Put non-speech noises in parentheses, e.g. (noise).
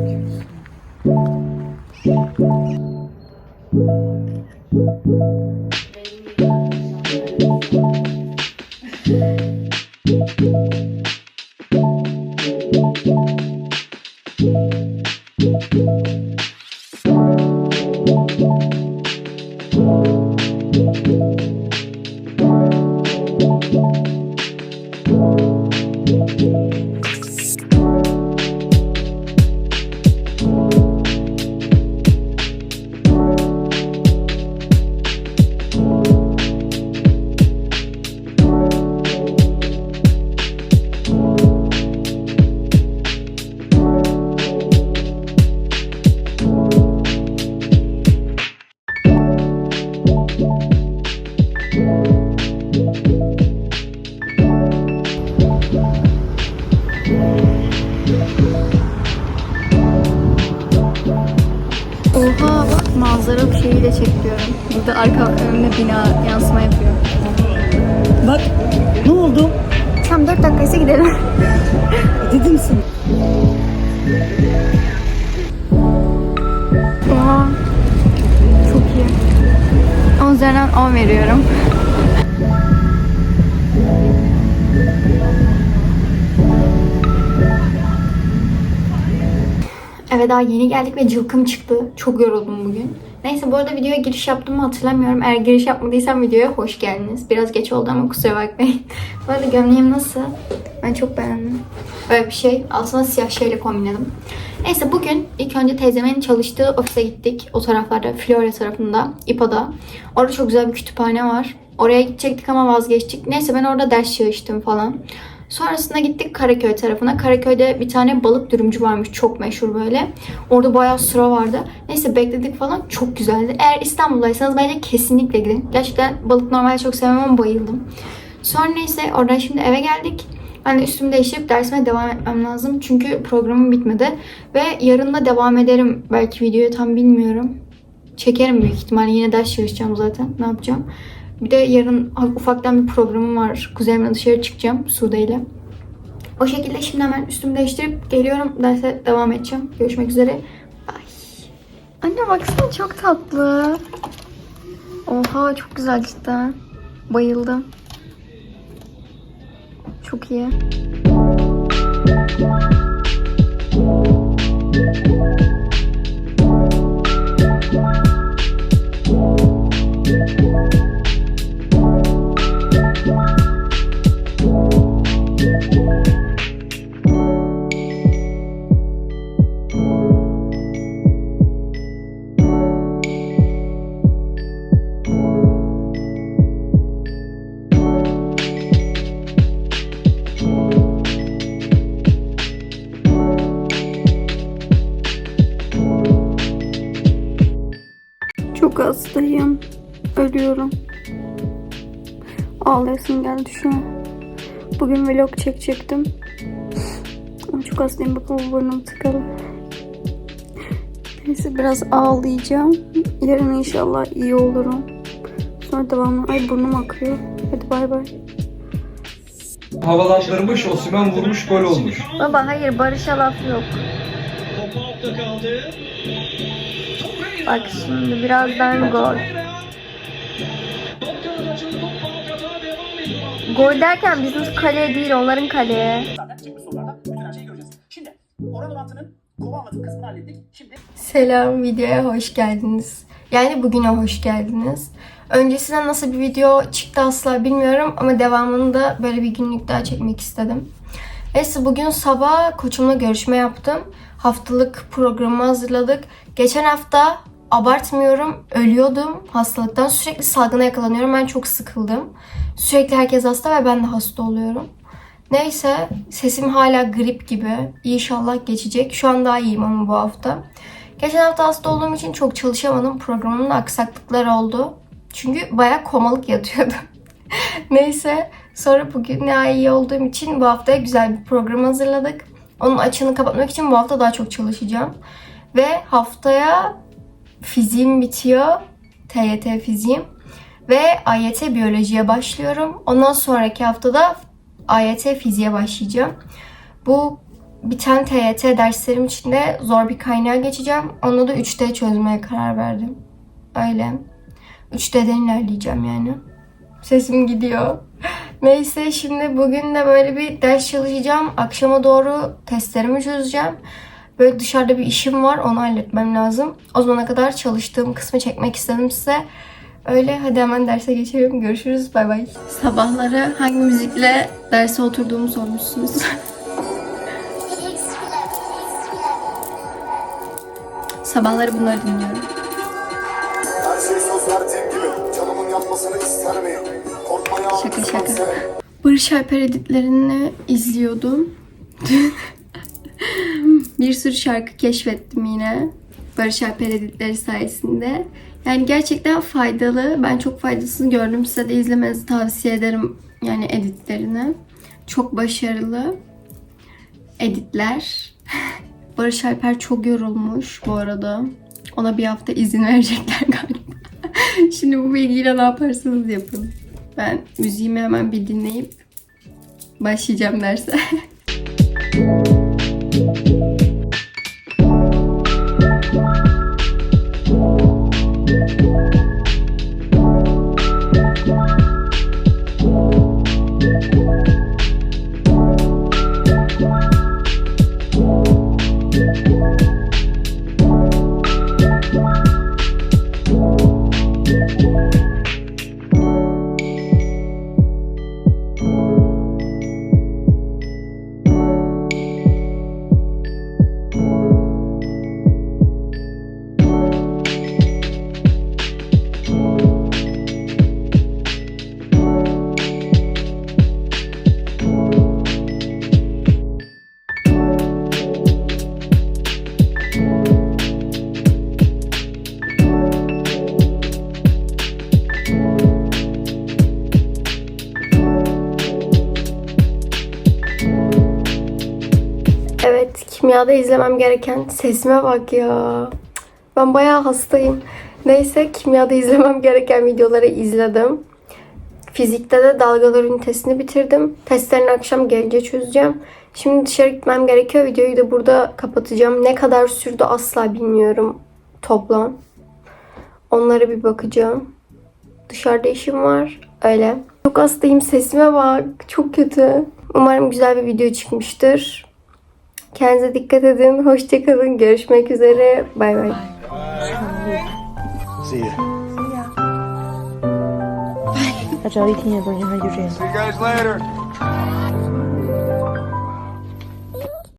Oha de çekiyorum. Burada arka önümde bina yansıma yapıyor. Bak ne oldu? Tam 4 dakikaysa gidelim. (laughs) Dedim misin? Oha. Çok iyi. 10 üzerinden 10 veriyorum. Evet daha yeni geldik ve cılkım çıktı. Çok yoruldum bugün. Neyse bu arada videoya giriş yaptığımı hatırlamıyorum. Eğer giriş yapmadıysam videoya hoş geldiniz. Biraz geç oldu ama kusura bakmayın. (laughs) bu arada gömleğim nasıl? Ben çok beğendim. Böyle bir şey. Altına siyah şeyle kombinledim. Neyse bugün ilk önce teyzemin çalıştığı ofise gittik. O taraflarda, Florya tarafında, İPA'da. Orada çok güzel bir kütüphane var. Oraya gidecektik ama vazgeçtik. Neyse ben orada ders çalıştım falan. Sonrasında gittik Karaköy tarafına. Karaköy'de bir tane balık dürümcü varmış. Çok meşhur böyle. Orada bayağı sıra vardı. Neyse bekledik falan. Çok güzeldi. Eğer İstanbul'daysanız bence kesinlikle gidin. Gerçekten balık normalde çok sevmem ama bayıldım. Sonra neyse oradan şimdi eve geldik. Ben de üstümü değiştirip dersime devam etmem lazım. Çünkü programım bitmedi. Ve yarın da devam ederim. Belki videoyu tam bilmiyorum. Çekerim büyük ihtimalle. Yine ders çalışacağım zaten. Ne yapacağım? Bir de yarın ufaktan bir programım var. Kuzenimle dışarı çıkacağım Sude ile. O şekilde şimdi hemen üstümü değiştirip geliyorum. Derse devam edeceğim. Görüşmek üzere. Ay. Anne baksana çok tatlı. Oha çok güzel cidden. Bayıldım. Çok iyi. Çok hastayım. Ölüyorum. Ağlayasım geldi şu an. Bugün vlog çekecektim. Ama çok hastayım. Bakın bu burnum tıkalı. Neyse biraz ağlayacağım. Yarın inşallah iyi olurum. Sonra devamlı. Ay burnum akıyor. Hadi bay bay. Havalandırmış Osimhen vurmuş gol olmuş. Baba hayır Barış'a laf yok. Top altta kaldı. Bak şimdi birazdan gol. Gol derken bizim kaleye değil onların kaleye. Selam videoya hoş geldiniz. Yani bugüne hoş geldiniz. Öncesinde nasıl bir video çıktı asla bilmiyorum ama devamını da böyle bir günlük daha çekmek istedim. Neyse bugün sabah koçumla görüşme yaptım. Haftalık programı hazırladık. Geçen hafta abartmıyorum ölüyordum hastalıktan. Sürekli salgına yakalanıyorum. Ben çok sıkıldım. Sürekli herkes hasta ve ben de hasta oluyorum. Neyse sesim hala grip gibi. İnşallah geçecek. Şu an daha iyiyim ama bu hafta. Geçen hafta hasta olduğum için çok çalışamadım. Programımda aksaklıklar oldu. Çünkü bayağı komalık yatıyordum. (laughs) Neyse sonra bugün daha iyi olduğum için bu haftaya güzel bir program hazırladık. Onun açığını kapatmak için bu hafta daha çok çalışacağım. Ve haftaya fiziğim bitiyor. TYT fiziğim. Ve AYT biyolojiye başlıyorum. Ondan sonraki haftada AYT fiziğe başlayacağım. Bu bir tane TYT derslerim içinde zor bir kaynağa geçeceğim. Onu da 3D çözmeye karar verdim. Öyle. 3D'den ilerleyeceğim yani. Sesim gidiyor. (laughs) Neyse şimdi bugün de böyle bir ders çalışacağım. Akşama doğru testlerimi çözeceğim. Böyle dışarıda bir işim var onu halletmem lazım. O zamana kadar çalıştığım kısmı çekmek istedim size. Öyle hadi hemen derse geçelim. Görüşürüz. Bay bay. Sabahları hangi müzikle derse oturduğumu sormuşsunuz. Sabahları bunları dinliyorum. Her şey Şaka şaka. Barış Alper editlerini izliyordum. Bir sürü şarkı keşfettim yine. Barış Alper editleri sayesinde. Yani gerçekten faydalı. Ben çok faydasını gördüm. Size de izlemenizi tavsiye ederim. Yani editlerini. Çok başarılı editler. (laughs) Barış Alper çok yorulmuş bu arada. Ona bir hafta izin (laughs) verecekler galiba. (laughs) Şimdi bu bilgiyle ne yaparsanız yapın. Ben müziğimi hemen bir dinleyip başlayacağım derse. Evet, kimyada izlemem gereken sesime bak ya. Ben bayağı hastayım. Neyse, kimyada izlemem gereken videoları izledim. Fizikte de dalgalar ünitesini bitirdim. Testlerini akşam gelince çözeceğim. Şimdi dışarı gitmem gerekiyor. Videoyu da burada kapatacağım. Ne kadar sürdü asla bilmiyorum toplam. Onlara bir bakacağım. Dışarıda işim var. Öyle. Çok hastayım. Sesime bak. Çok kötü. Umarım güzel bir video çıkmıştır. Kendinize dikkat edin. Hoşçakalın. Görüşmek üzere. Bay bay. See ya. 他只要一听见歌，你看就这样。 See you guys later.